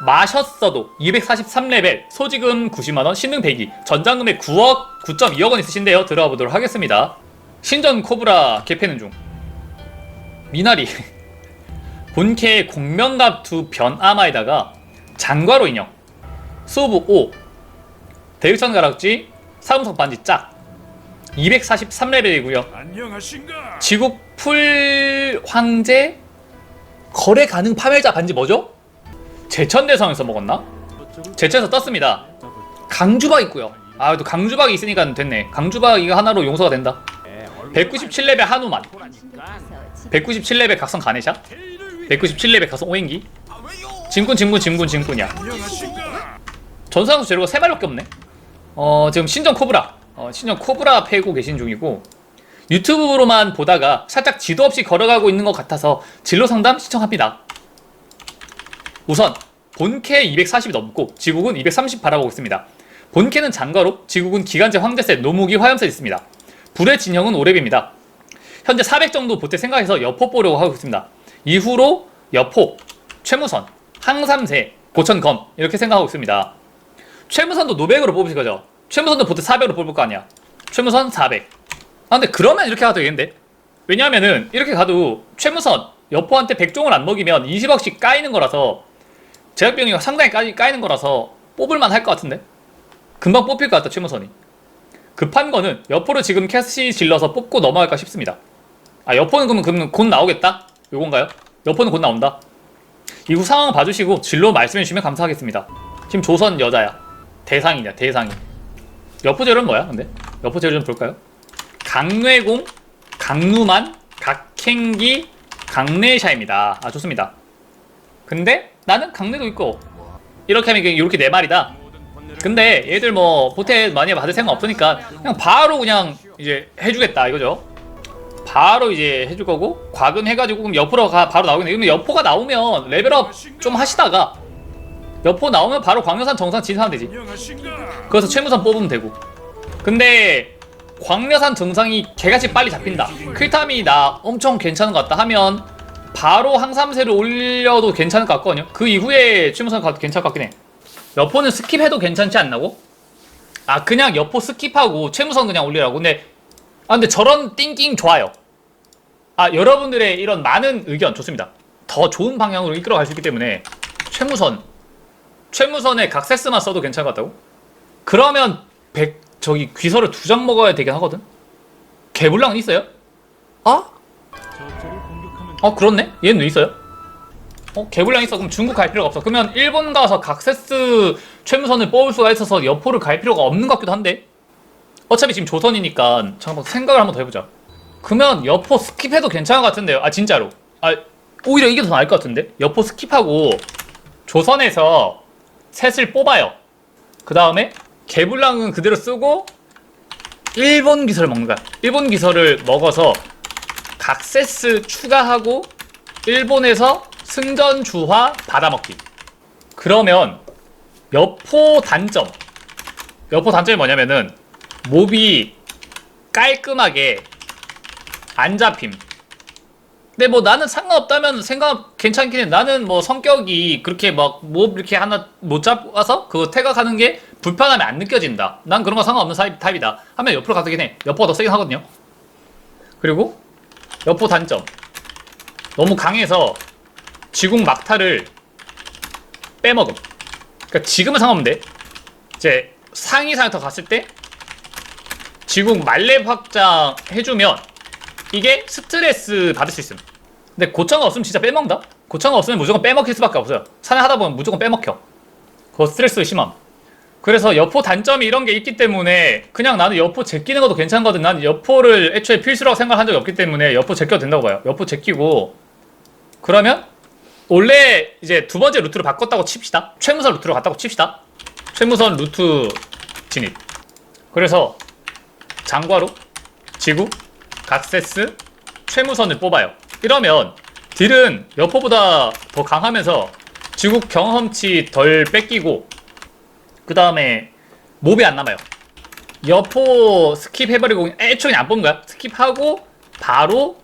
마셨어도 243레벨, 소지금 90만원, 신능 102, 전장금액 9억, 9.2억원 있으신데요. 들어가 보도록 하겠습니다. 신전 코브라 개패는 중. 미나리. 본캐 공명갑 두 변아마에다가 장과로 인형. 수부 5. 대육선 가락지, 사금석 반지 짝. 243레벨이고요. 안녕하신가? 지국 풀 황제 거래 가능 파멸자 반지 뭐죠? 제천대성에서 먹었나? 제천에서 떴습니다. 강주박 있고요. 아, 또 강주박이 있으니까 됐네. 강주박 이거 하나로 용서가 된다. 197레벨 한우만, 197레벨 각성 가네샤, 197레벨 각성 오행기, 진군 진군 진군 진군이야. 전사수 재료가 세 마리밖에 없네. 어 지금 신전 코브라, 어, 신전 코브라 패고 계신 중이고 유튜브로만 보다가 살짝 지도 없이 걸어가고 있는 것 같아서 진로 상담 시청합니다. 우선 본캐 240이 넘고 지국은 230 바라보고 있습니다. 본캐는 장가로, 지국은 기간제 황제셋, 노무기 화염셋 있습니다. 불의 진영은 오랩입니다. 현재 400 정도 보태 생각해서 여포 보려고 하고 있습니다. 이후로 여포, 최무선, 항삼세, 고천검 이렇게 생각하고 있습니다. 최무선도 노백으로 뽑으실 거죠? 최무선도 보통 400으로 뽑을 거 아니야. 최무선 400. 아 근데 그러면 이렇게 가도 되겠는데? 왜냐하면은 이렇게 가도 최무선 여포한테 100종을 안 먹이면 20억씩 까이는 거라서 제작비용이 상당히 까이, 까이는 거라서 뽑을만 할 것 같은데? 금방 뽑힐 것 같다 최무선이. 급한 거는 여포를 지금 캐시 질러서 뽑고 넘어갈까 싶습니다. 아 여포는 그러면, 그러면 곧 나오겠다? 요건가요? 여포는 곧 나온다. 이후 상황 봐주시고 진로 말씀해 주시면 감사하겠습니다. 지금 조선 여자야. 대상이냐 대상이. 여포 재료는 뭐야 근데? 여포 재료 좀 볼까요? 강뇌공, 강누만, 각행기, 강내샤입니다. 아 좋습니다. 근데 나는 강내도 있고 이렇게 하면 이렇게 네 마리다. 근데 얘들 뭐 보태 많이 받을 생각 없으니까 그냥 바로 그냥 이제 해주겠다 이거죠. 바로 이제 해줄 거고 과금 해가지고 그럼 옆으로 가 바로 나오겠네. 그러면 여포가 나오면 레벨업 좀 하시다가 여포 나오면 바로 광려산 정상 진입하면 되지. 그래서 최무선 뽑으면 되고. 근데 광려산 정상이 개같이 빨리 잡힌다. 클탐이 나 엄청 괜찮은 것 같다 하면 바로 항삼세를 올려도 괜찮을 것 같거든요. 그 이후에 최무선 가도 괜찮을 것 같긴 해. 여포는 스킵해도 괜찮지 않나고? 아 그냥 여포 스킵하고 최무선 그냥 올리라고. 근데 아 근데 저런 띵킹 좋아요. 아 여러분들의 이런 많은 의견 좋습니다. 더 좋은 방향으로 이끌어갈 수 있기 때문에 최무선 최무선의 각세스만 써도 괜찮을 것 같다고? 그러면 백 저기 귀서를 두장 먹어야 되긴 하거든. 개불량은 있어요? 아? 어 그렇네. 얘는 왜 있어요? 어 개불량 있어. 그럼 중국 갈 필요가 없어. 그러면 일본 가서 각세스 최무선을 뽑을 수가 있어서 여포를 갈 필요가 없는 것 같기도 한데. 어차피 지금 조선이니까 잠깐만 생각을 한번 더 해보자. 그러면 여포 스킵해도 괜찮을 것 같은데요. 아 진짜로. 아 오히려 이게 더 나을 것 같은데. 여포 스킵하고 조선에서 셋을 뽑아요. 그 다음에 개불량은 그대로 쓰고 일본 기설을 먹는 거야. 일본 기설을 먹어서 각 세스 추가하고 일본에서 승전 주화 받아먹기. 그러면 여포 단점. 여포 단점이 뭐냐면은 몹이 깔끔하게 안 잡힘. 근데 뭐 나는 상관없다면 생각 괜찮긴 해. 나는 뭐 성격이 그렇게 막뭐 이렇게 하나 못 잡아서 그거 태각하는 게 불편함이 안 느껴진다. 난 그런 거 상관없는 타입, 타입이다. 하면 옆으로 해. 여포가 더 세긴 하거든요. 그리고 여포 단점. 너무 강해서 지국 막타를 빼먹음. 그러니까 지금은 상관없는데 이제 상위 상에서 갔을 때 지국 말렙 확장 해주면 이게 스트레스 받을 수 있음. 근데 고창가 없으면 진짜 빼먹는다? 고창가 없으면 무조건 빼먹힐 수밖에 없어요. 사냥 하다 보면 무조건 빼먹혀. 그거 스트레스 심함. 그래서 여포 단점이 이런 게 있기 때문에 그냥 나는 여포 제끼는 것도 괜찮거든. 나는 여포를 애초에 필수라고 생각한 적이 없기 때문에 여포 제껴도 된다고 봐요. 여포 제끼고 그러면 원래 이제 두 번째 루트를 바꿨다고 칩시다. 최무선 루트로 갔다고 칩시다. 최무선 루트 진입. 그래서 장과로 지구 각세스 최무선을 뽑아요. 이러면 딜은 여포보다 더 강하면서 지국 경험치 덜 뺏기고 그 다음에 몹이 안 남아요. 여포 스킵 해버리고 애초에 안 뽑는 거야. 스킵하고 바로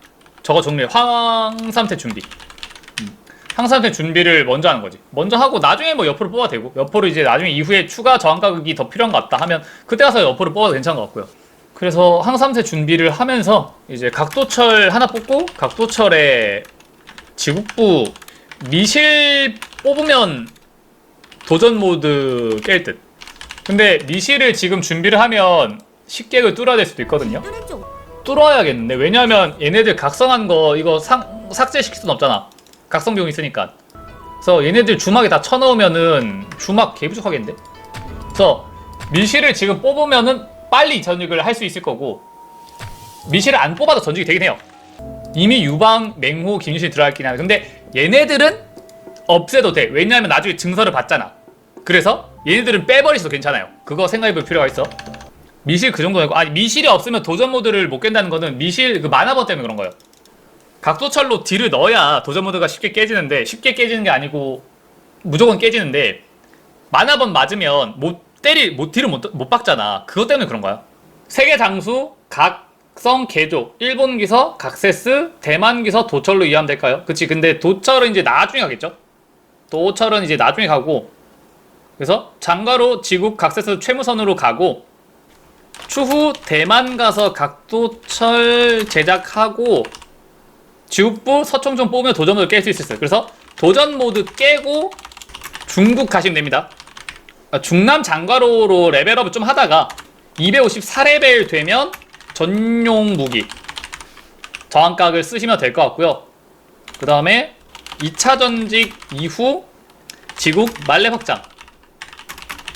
저거 정리해. 황삼태 준비. 음. 항상된 준비를 먼저 하는 거지. 먼저 하고 나중에 뭐 여포를 뽑아도 되고 여포를 이제 나중에 이후에 추가 저항 가격이 더 필요한 것 같다 하면 그때 가서 여포를 뽑아도 괜찮은 것 같고요. 그래서 항삼세 준비를 하면서 이제 각도철 하나 뽑고 각도철에 지국부 미실 뽑으면 도전 모드 깰 듯. 근데 미실을 지금 준비를 하면 쉽게 뚫어야 될 수도 있거든요. 뚫어야겠는데. 왜냐면 얘네들 각성한 거 이거 상, 삭제시킬 순 없잖아. 각성 비용 있으니까. 그래서 얘네들 주막에 다 쳐넣으면은 주막 개 부족하겠는데? 그래서 미실을 지금 뽑으면은 빨리 전직을 할 수 있을 거고 미실을 안 뽑아도 전직이 되긴 해요. 이미 유방, 맹호, 김유실 들어갔긴 하는데 근데 얘네들은 없애도 돼 왜냐면 나중에 증서를 받잖아 그래서 얘네들은 빼버리셔도 괜찮아요 그거 생각해볼 필요가 있어 미실 그 정도고 아니 미실이 없으면 도전 모드를 못 깬다는 거는 미실 그 만화번 때문에 그런 거예요. 각도철로 딜을 넣어야 도전 모드가 쉽게 깨지는데 쉽게 깨지는 게 아니고 무조건 깨지는데 만화번 맞으면 못 때리 못 딜을 못, 못 박잖아. 그것 때문에 그런 거야. 세계 장수 각성 개조 일본 기서 각세스 대만 기서 도철로 이해하면 될까요? 그치 근데 도철은 이제 나중에 가겠죠. 도철은 이제 나중에 가고 그래서 장가로 지국 각세스 최무선으로 가고 추후 대만 가서 각도철 제작하고 지옥부 서총종 뽑으면 도전 모드 깰 수 있었어요. 그래서 도전 모드 깨고 중국 가시면 됩니다. 아, 중남 장가로로 레벨업을 좀 하다가 254레벨 되면 전용 무기 저항각을 쓰시면 될 것 같고요. 그 다음에 2차 전직 이후 지국 말렙 확장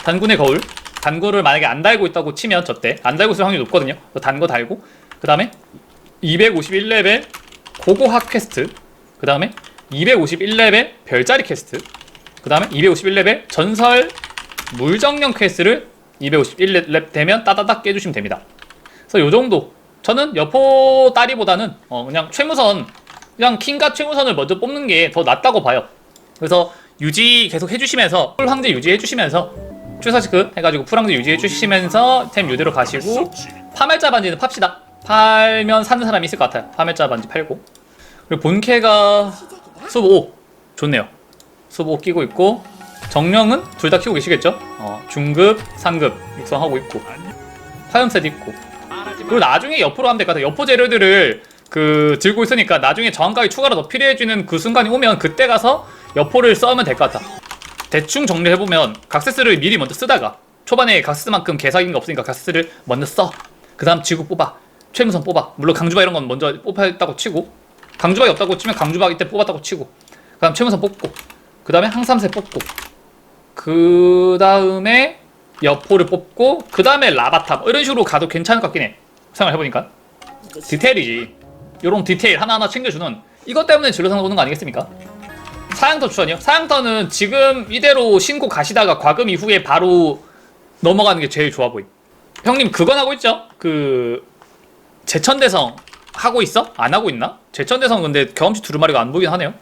단군의 거울 단거를 만약에 안 달고 있다고 치면 저때 안 달고 있을 확률이 높거든요. 단거 달고 그 다음에 251레벨 고고학 퀘스트 그 다음에 251레벨 별자리 퀘스트 그 다음에 251레벨 전설 물정령 퀘스트를 251렙 되면 따다닥 깨주시면 됩니다. 그래서 요 정도 저는 여포 따리보다는 어 그냥 최무선 그냥 킹과 최무선을 먼저 뽑는 게 더 낫다고 봐요. 그래서 유지 계속 해주시면서 풀 황제 유지해주시면서 출사시크 해가지고 풀 황제 유지해주시면서 템 유대로 가시고 파멸자 반지는 팝시다. 팔면 사는 사람이 있을 것 같아요. 파멸자 반지 팔고. 그리고 본캐가 수보 5 좋네요. 수보 5 끼고 있고 정령은 둘 다 키고 계시겠죠? 어, 중급 상급 육성하고 있고. 화염셋 있고. 그리고 나중에 옆으로 하면 될 것 같아요. 여포 재료들을 그 들고 있으니까 나중에 저항가기 추가로 더 필요해지는 그 순간이 오면 그때 가서 여포를 써면 될 것 같아 대충 정리해보면 각세스를 미리 먼저 쓰다가 초반에 각세스만큼 개사긴 게 없으니까 각세스를 먼저 써. 그 다음 지구 뽑아. 최무선 뽑아. 물론 강주박 이런 건 먼저 뽑혔다고 치고 강주박이 없다고 치면 강주박 이때 뽑았다고 치고 그 다음 최무선 뽑고 그 다음에 항삼세 뽑고 그 다음에 여포를 뽑고 그 다음에 라바탑 이런 식으로 가도 괜찮을 것 같긴 해. 생각해보니까 디테일이지. 요런 디테일 하나하나 챙겨주는 이것 때문에 진로상 오는 거 아니겠습니까? 사양터 추천이요? 사양터는 지금 이대로 신고 가시다가 과금 이후에 바로 넘어가는 게 제일 좋아 보임. 형님 그건 하고 있죠? 그 제천대성 하고 있어? 안 하고 있나? 제천대성 근데 경험치 두루마리가 안 보이긴 하네요.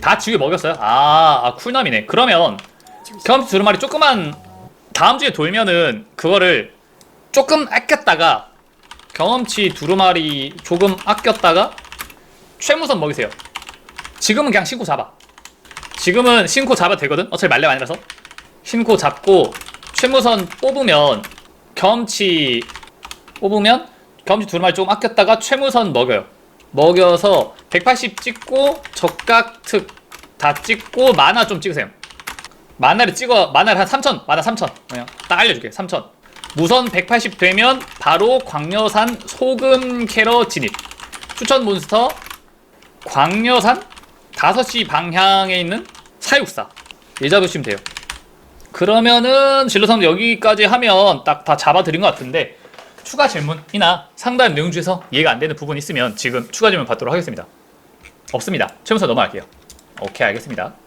다 지우개 먹였어요? 아, 아 쿨남이네. 그러면 경험치 두루마리 조금만 다음 주에 돌면은 그거를 조금 아꼈다가 경험치 두루마리 조금 아꼈다가 최무선 먹이세요. 지금은 그냥 신고 잡아. 지금은 신고 잡아도 되거든? 어차피 말렙 아니라서. 신고 잡고 최무선 뽑으면 경험치 뽑으면 경험치 두루마리 조금 아꼈다가 최무선 먹여요. 먹여서 180 찍고 적각 특 다 찍고 만화 좀 찍으세요. 만화를 찍어 만화를 한 3천 만화 3천 그냥 딱 알려줄게 3천 무선 180 되면 바로 광려산 소금 캐러 진입. 추천 몬스터 광려산 5시 방향에 있는 사육사. 얘 잡으시면 돼요. 그러면은 진로상 여기까지 하면 딱 다 잡아드린 것 같은데 추가 질문이나 상담 내용 중에서 이해가 안 되는 부분 있으면 지금 추가 질문 받도록 하겠습니다. 없습니다. 최무선 넘어갈게요. 오케이 알겠습니다